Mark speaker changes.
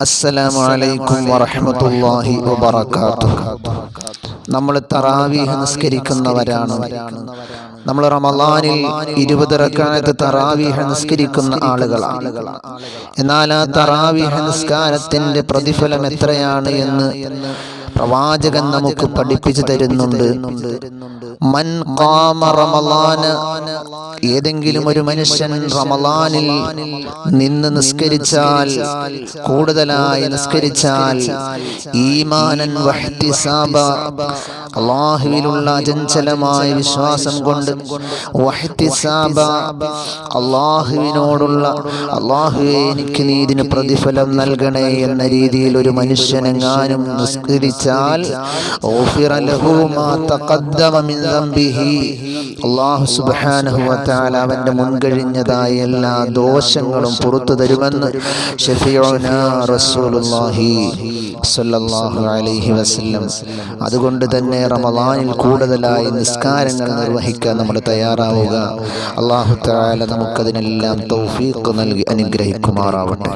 Speaker 1: അസ്സലാമു അലൈക്കും നമ്മൾ തറാവീഹ് നിസ്കരിക്കുന്നവരാണ്. നമ്മൾ റമലാനിൽ ഇരുപത് റക്കാലത്ത് തറാവീഹ് നിസ്കരിക്കുന്ന ആളുകളാണ്. എന്നാൽ ആ തറാവീഹ് നിസ്കാരത്തിന്റെ പ്രതിഫലം എത്രയാണ് എന്ന് പ്രവാചകൻ നമുക്ക് പഠിപ്പിച്ചു തരുന്നുണ്ട്. മൻ ഖാമ റമളാന ഏതെങ്കിലും ഒരു മനുഷ്യൻ റമലാനിൽ നിന്ന് നിസ്കരിച്ചാൽ കൂടുതലായി നിസ്കരിച്ചാൽ ഈമാനൻ വഹ്തിസാബ അള്ളാഹുവിലുള്ള അചഞ്ചലമായ വിശ്വാസം കൊണ്ട് വഹ്തിസാബ അള്ളാഹുവിനോടുള്ള അള്ളാഹുവെ എനിക്ക് നീ ഇതിന് പ്രതിഫലം നൽകണേ എന്ന രീതിയിൽ ഒരു മനുഷ്യനെങ്ങാനും നിസ്കരിച്ചാൽ ഗുഫിറ ലഹു മാ തഖദ്ദമ മിൻ ദംബിഹി. അള്ളാഹു തആല അവന്റെ മുൻകഴിഞ്ഞതായ എല്ലാ ദോഷങ്ങളും പുറത്തു തരുമെന്ന് അതുകൊണ്ട് തന്നെ റമളാനിൽ കൂടുതലായി നിസ്കാരങ്ങൾ നിർവഹിക്കാൻ നമ്മൾ തയ്യാറാവുക. അള്ളാഹു തആല നമുക്കതിനെല്ലാം തൗഫീഖ് നൽകി അനുഗ്രഹിക്കുമാറാവട്ടെ.